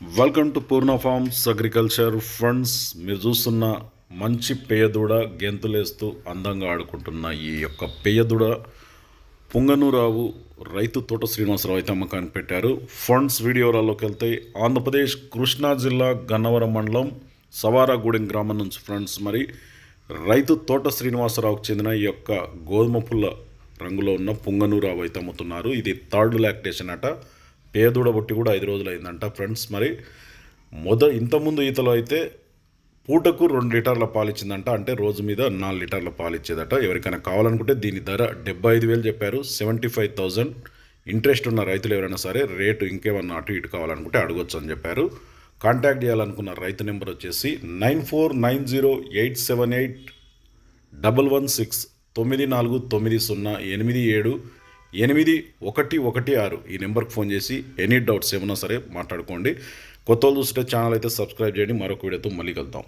Welcome to Purna farms agriculture funds మీరు చూస్తున్న మంచి పేయదూడ గెంతులేస్తూ అందంగా ఆడుకుంటున్న ఈ యొక్క పేయదూడ పుంగనూరావు రైతు తోట శ్రీనివాసరావు అయితే అమ్మకానికి పెట్టారు. ఫండ్స్ వీడియోలలోకి వెళ్తే ఆంధ్రప్రదేశ్ కృష్ణా జిల్లా గన్నవరం మండలం సవారాగూడెం గ్రామం నుంచి ఫ్రెండ్స్ మరి రైతు తోట శ్రీనివాసరావుకు చెందిన ఈ యొక్క గోధుమ పుల్ల రంగులో ఉన్న పుంగనూరావు అయితే అమ్ముతున్నారు. ఇది థర్డ్ లాక్టేషన్ అట. ఏ బుట్టి కూడా ఐదు రోజులు అయిందంట ఫ్రెండ్స్. మరి మొద ఇంతకుముందు ఈతలో అయితే పూటకు రెండు లీటర్ల పాలు ఇచ్చిందంట. అంటే రోజు మీద నాలుగు లీటర్ల పాలు ఇచ్చేదట. ఎవరికైనా కావాలనుకుంటే దీని ధర డెబ్బై ఐదు వేలు చెప్పారు. సెవెంటీ ఫైవ్ థౌజండ్ ఇంట్రెస్ట్ ఉన్న రైతులు ఎవరైనా సరే రేటు ఇంకేమన్నా అటు ఇటు కావాలనుకుంటే అడగొచ్చు అని చెప్పారు. కాంటాక్ట్ చేయాలనుకున్న రైతు నెంబర్ వచ్చేసి nine four nine zero eight seven eight double one six తొమ్మిది నాలుగు తొమ్మిది సున్నా ఎనిమిది ఏడు ఎనిమిది ఒకటి ఒకటి ఆరు. ఈ నెంబర్కి ఫోన్ చేసి ఎనీ డౌట్స్ ఏమన్నా సరే మాట్లాడుకోండి. కొత్త వాళ్ళు చూస్తే ఛానల్ అయితే సబ్స్క్రైబ్ చేయండి. మరొక వీడియోతో మళ్ళీ కలుద్దాం.